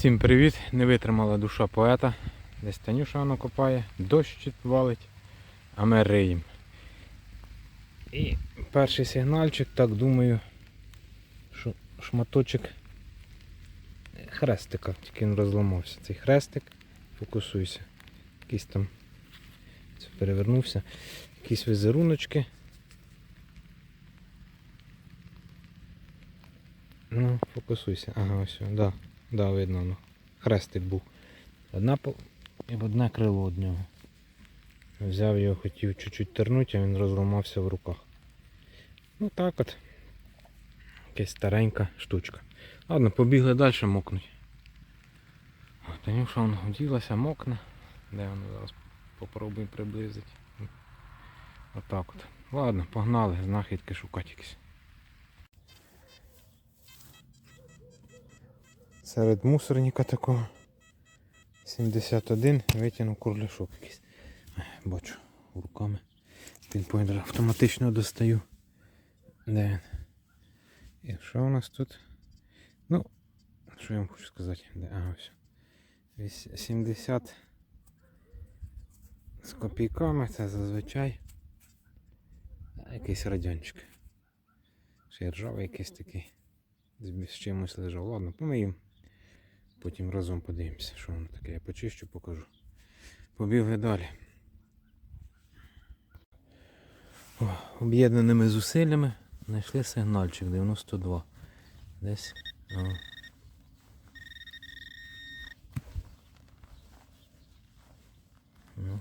Всім привіт! Не витримала душа поета. Десь Танюша воно копає, дощ валить, а ми риємо. І перший сигнальчик, так думаю, що шматочок хрестика, тільки він розламався. Цей хрестик, фокусуйся. Якийсь там це перевернувся. Якісь візеруночки. Ну, фокусуйся. Ага, ось, о, да. Да, видно, ну. Хрестик був. Одна і одне крило од нього. Взяв його, хотів чуть-чуть тернути, а він розламався в руках. Ну так от. Якась старенька штучка. Ладно, побігли далі мокнуть. Танюша вон годілася, мокне. Де вона зараз попробуємо приблизити. Отак от. Ладно, погнали, знахідки шукати якісь. Серед мусорника такого 71 витягнув кругляшок якийсь. Бачу руками. Пінпойнтер автоматично достаю. Де він? І що у нас тут? Ну, що я вам хочу сказати? Де? Все. Вісь- 70 з копійками, це зазвичай якийсь радянчик. Ще ржавий якийсь такий. З чимось лежав. Ладно, помиємо. Потім разом подивимося, що воно таке. Я почищу, покажу. Побігли далі. Об'єднаними зусиллями знайшли сигнальчик 92. Десь. О. Ну.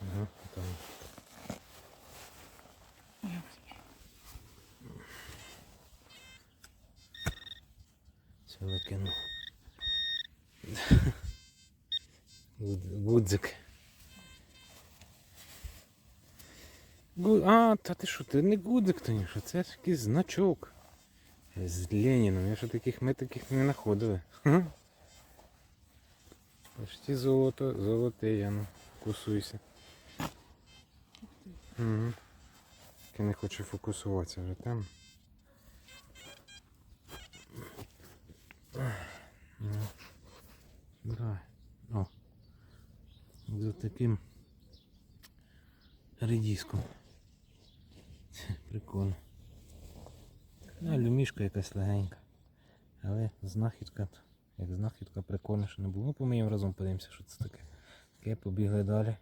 Ага, там. Це викинув. Гуд- Гудзик. Гу... А, та ти що, ти не гудзик, Таніша, це ж якийсь значок. З Леніном. Я ще таких ми таких не знаходили. Почти золото, золоте, я ну, кусуйся. Угу. Тільки не хоче фокусуватися вже там. Ну. О. За таким редіском. Прикольно. Ну, люмішка якась легенька. Але знахідка, як знахідка прикольна, що не було. Ну, помиємо разом подивимося, що це таке. Таке, побігли далі.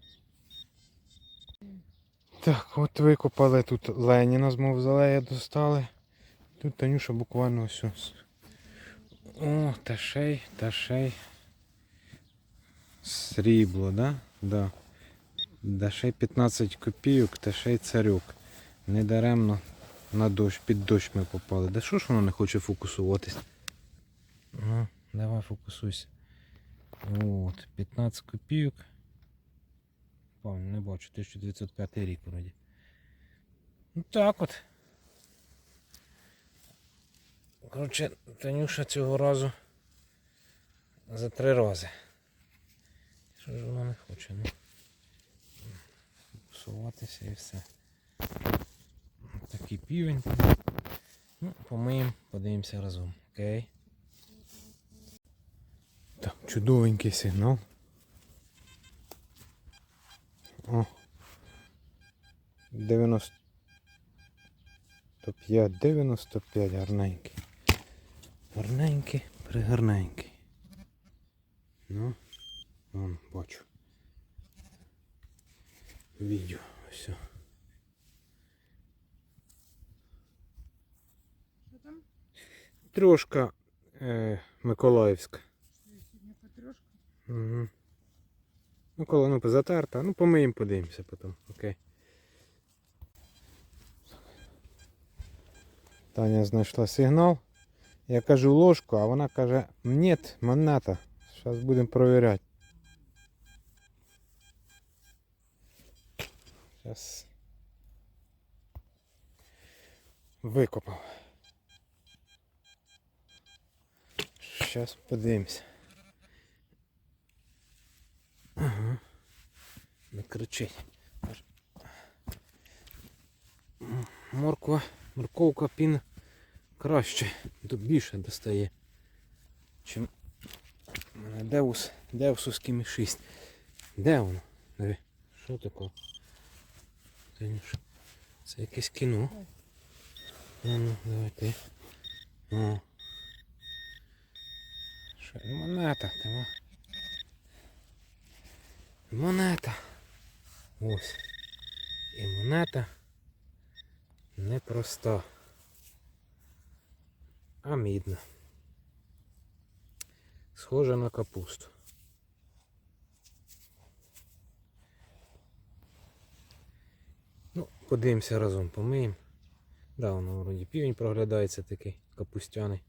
Так, от викопали тут Леніна з мавзолея достали. Тут Танюша буквально ось ось. О, та шей, та шей. Срібло, да? Да. Да шей 15 копійок, та шей царюк. Недаремно на дощ, під дощ ми попали. Да що ж воно не хоче фокусуватись? Ну, давай фокусуйся. От, 15 копійок. Пам'ятаю, не бачу, 1905 рік вроді. Ну так от. Коротше, Танюша цього разу за три рази. Що ж вона не хоче, ну. Псуватися і все. Такий півень. Ну, помиємо, подивимося разом. Окей. Так, чудовенький сигнал. О. 95, 95 гарненький. Гарненький, пригарненький. Ну, вон, бачу. Відео, все. Що там? Трошка е, Миколаївська. Угу. Ну, коли ну, затерта, ну помиємо, подивимося потім. Окей. Таня знайшла сигнал. Я кажу ложку, а вона каже, нет, монета. Зараз будемо перевіряти. Зараз. Викопав. Зараз подивимося. Ага. Не кричить. Морква морковка пін краще, тут більше достає, чим Деус, Деусовський мі 6. Де воно? Диви, що таке? Це якесь кіно. Ну, ну, давай ти. О. Що, монета, ти Монета. Ось. І монета непроста. А мідна. Схожа на капусту. Ну, подивимося разом, помиємо. Да, воно вроді півень проглядається такий капустяний.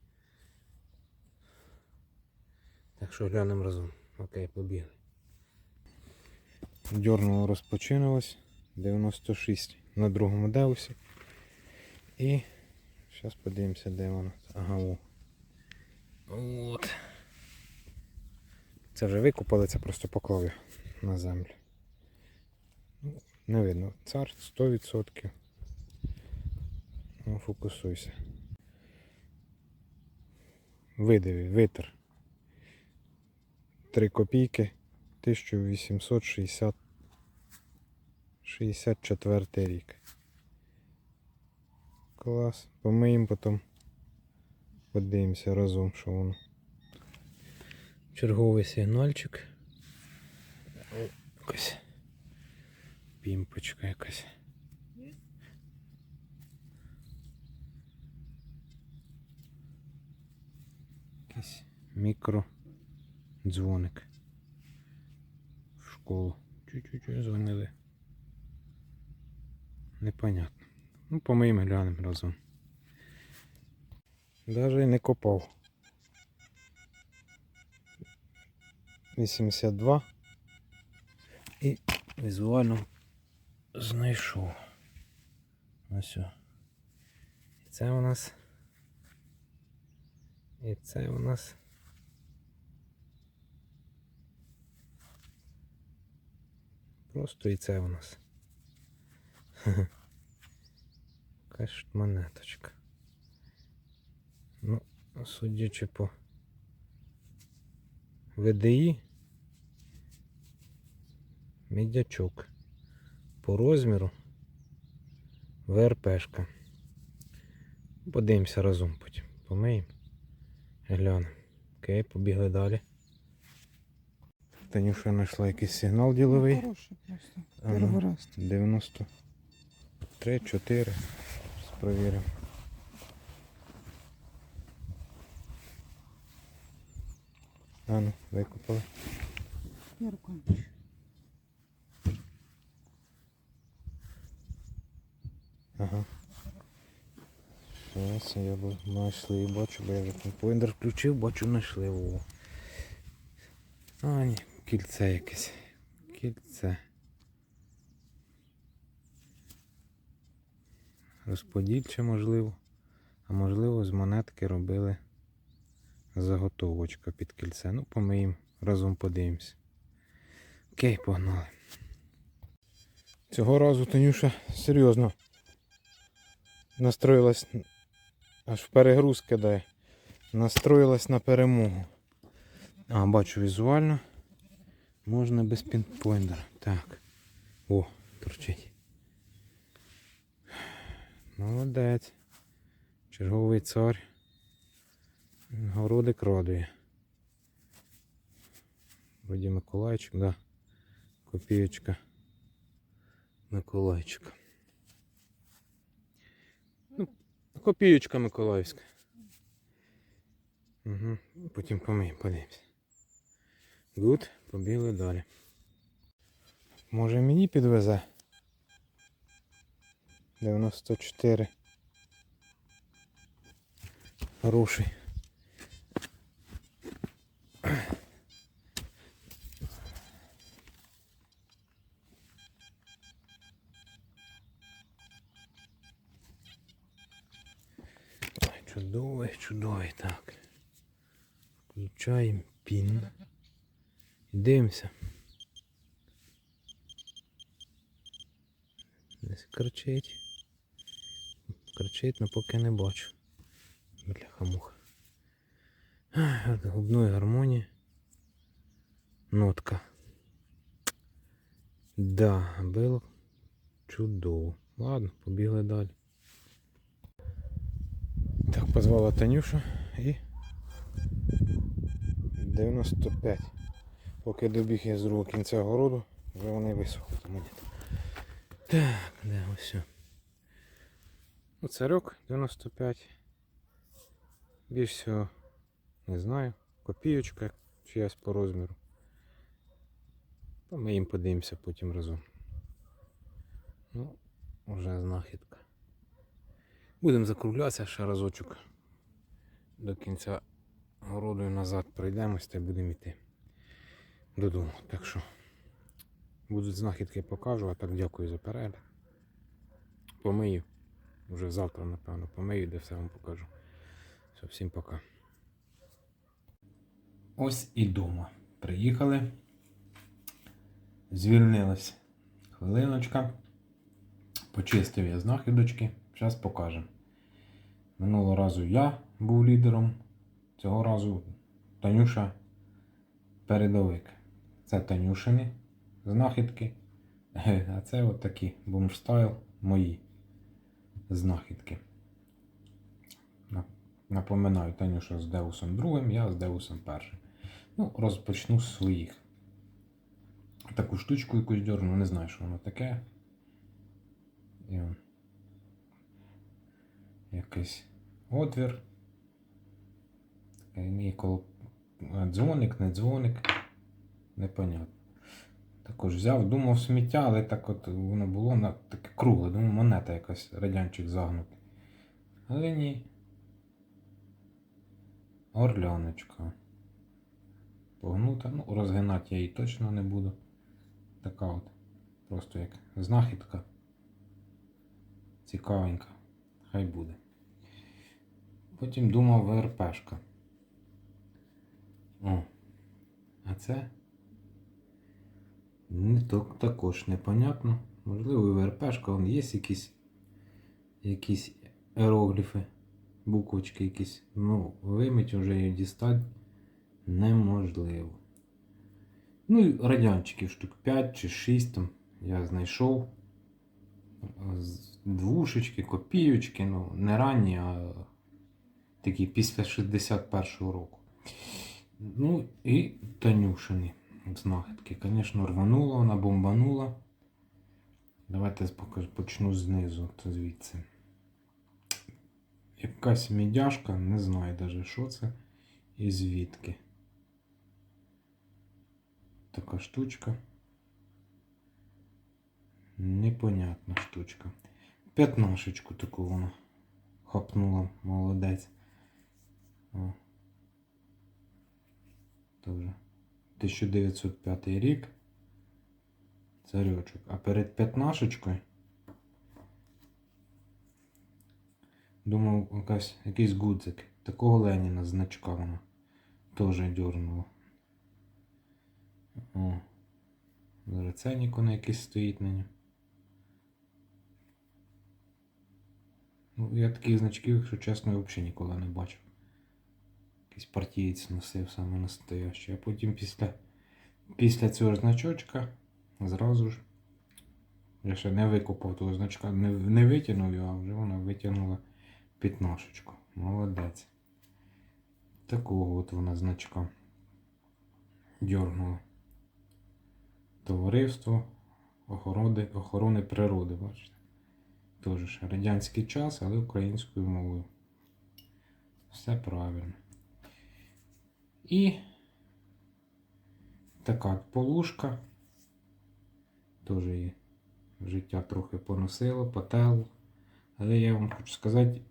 Так що глянемо разом. Окей, побігли. Дьорнуло розпочиналось. 96 на другому деусі. І зараз подивимося, де воно. Ага, о. От. Це вже викупали, це просто поклав на землю. Ну, Не видно. Цар 100%. Ну, фокусуйся. Видавив, витер. 3 копійки 1860 64 рік. Клас. Помиємо потім. Подивимося разом, що воно. Черговий сигнальчик. Якась пімпочка якась. Якийсь мікродзвоник. В школу. Чуть-чуть дзвонили. Непонятно. Ну, помиємо глянемо разом. Даже і не копав. 82. І візуально знайшов. Ось. І це у нас. І це у нас. Просто і це у нас. Якась монеточка. Ну, судячи по ВДІ, мідячок. По розміру ВРПшка. Подивимося разом потім. Помиємо. Глянемо. Окей, побігли далі. Танюша знайшла якийсь сигнал діловий. Хороший просто. Ну. Раз. 93, 4. Зараз провіримо. А ну, викопали. Я руками. Ага. Зараз я б знайшли, бачу, бо я вже там поіндер включив, бачу, знайшли. О. А, ні, кільце якесь. Кільце. Розподільче можливо. А можливо з монетки робили заготовочка під кільце. Ну, помиємо, разом подивимось. Окей, погнали. Цього разу Танюша серйозно настроїлась, аж в перегруз кидає. Настроїлась на перемогу. А, бачу візуально. Можна без пінпойндера. Так. О, торчить. Молодець. Черговий цар. Городик радує. Вроді Миколайчик, да. Копієчка. Миколайчика. Ну, копієчка Миколаївська. Угу. Потім помиємо, подивимося. Гуд, побігли далі. Може мені підвезе? 94. Хороший. Чудовий, чудовий, так. Включаємо пін. Дивимося. Десь кричить. кричить, але поки не бачу. Бляха муха. Губної гармонії. Нотка. Да, було чудово. Ладно, побігли далі. Так, позвала Танюша і 95. Поки добіг я з другого кінця городу, вже вони висохли. там монети. Так, де ось. все. Царьок 95. Більш всього, не знаю, копійочка чиясь по розміру. Та ми їм подивимося потім разом. Ну, вже знахідка. Будемо закруглятися ще разочок. До кінця городу і назад пройдемось та будемо йти додому. Так що будуть знахідки покажу, а так дякую за перегляд. Помию. Вже завтра, напевно, помию, де все вам покажу. Все, всім пока. Ось і дома. Приїхали. Звільнились. Хвилиночка. Почистив я знахідочки. Зараз покажемо. Минулого разу я був лідером. Цього разу Танюша передовик. Це Танюшини знахідки. А це от такі бомжстайл мої знахідки. Напоминаю, Танюша з Деусом другим, я з Деусом першим. Ну, розпочну з своїх. Таку штучку якусь дьорну, не знаю, що воно таке. Якийсь отвір. Такий мій коло... Дзвоник, не дзвоник. Непонятно. Також взяв, думав сміття, але так от воно було на таке кругле, думав, монета якась радянчик загнутий. Але ні. Орляночка. Погнута. Ну, розгинати я її точно не буду. Така от. Просто як знахідка. Цікавенька. Хай буде. Потім думав ВРПшка. О. А це не так, також непонятно. Можливо, і ВРПшка, вон є якісь, якісь іерогліфи, буквочки якісь. Ну, вимить вже її дістати неможливо. Ну і радянчиків штук 5 чи 6 там я знайшов. Двушечки, копійочки, ну, не ранні, а такі після 61-го року. Ну і Танюшини знахідки. Звісно, рванула, вона бомбанула. Давайте почну знизу, то звідси. Якась мідяшка, не знаю навіть що це і звідки. Така штучка. Непонятна штучка. П'ятнашечку таку вона хапнула, молодець. О. Тоже. 1905 рік. Царьочок. А перед п'ятнашечкою думав якась, якийсь гудзик. Такого Леніна значка вона теж дьорнула. О. Зараз ценник якийсь стоїть на ньому. Ну, я таких значків, якщо чесно, взагалі ніколи не бачив. Якийсь партієць носив саме настоящий. А потім після, після цього значочка зразу ж. Я ще не викопав того значка, не, не витягнув його, а вже вона витягнула п'ятнашечку. Молодець. Такого от вона значка. Дьорнула. Товариство охорони, охорони природи, бачите. Теж радянський час, але українською мовою. Все правильно. І така полушка. Теж її життя трохи поносило, потело. Але я вам хочу сказати,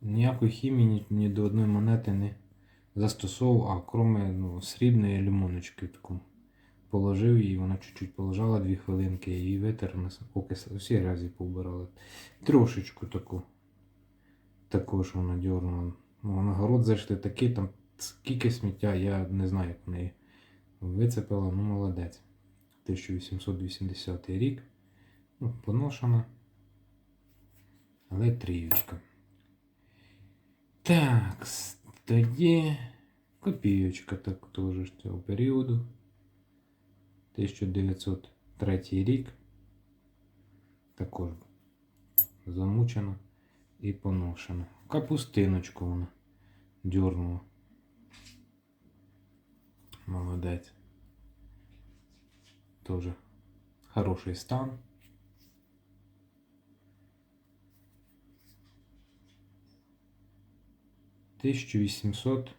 ніякої хімії ні, до одної монети не застосовував, а кроме ну, срібної лимоночки таку. Положив її, вона чуть-чуть полежала дві хвилинки і витер на с- поки всі грязі повбирали. Трошечку таку. Також вона дьорнула. Ну, на зайшли такі, там скільки сміття, я не знаю, як вона її вицепила, ну молодець. 1880 рік. Ну, поношена. Але трієчка. Так, тоді копійочка так теж цього періоду. 1903 рік. Також замучена і поношена. Капустиночку вона дьорнула. Молодець. Тоже хороший стан. Тисячу вісімсот.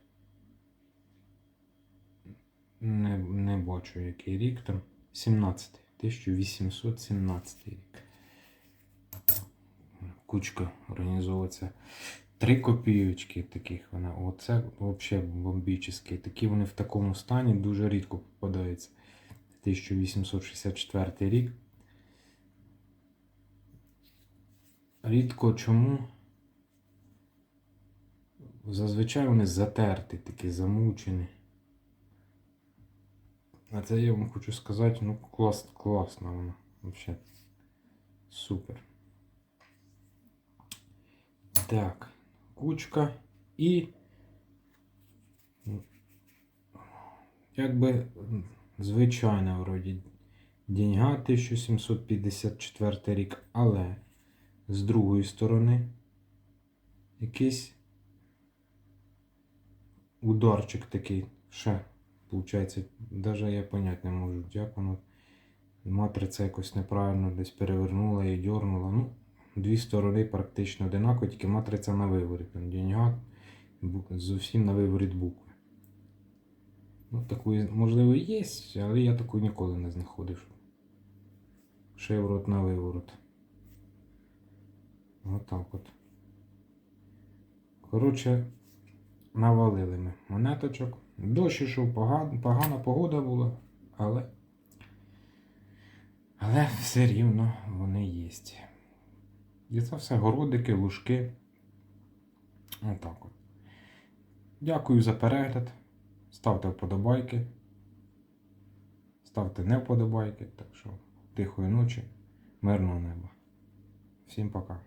Не, не бачу який рік там. 17. 1817 рік. Кучка організовується. Три копійочки таких вона. Оце взагалі бомбічні. Такі вони в такому стані дуже рідко попадаються. 1864 рік. Рідко чому? Зазвичай вони затерті, такі замучені. А це я вам хочу сказати, ну клас, класна вона. Вообще. Супер. Так, кучка і. Якби звичайна вроді деньга 1754 рік, але з другої сторони якийсь ударчик такий ще. Получається, навіть я понять не можу, як воно. Матриця якось неправильно десь перевернула і дьорнула. Ну, дві сторони практично одинакові, тільки матриця на виворіт. Там Деньга зовсім на виворіт букви. Ну, такої, можливо, є, але я таку ніколи не знаходив. Шеврот на виворот. Отак от. Коротше, навалили ми монеточок. Дощ ішов, погана, погана погода була, але. Але все рівно вони є. І це все городики, лужки. Отак от. Дякую за перегляд. Ставте вподобайки. Ставте не вподобайки. Так що тихої ночі, мирного неба. Всім пока.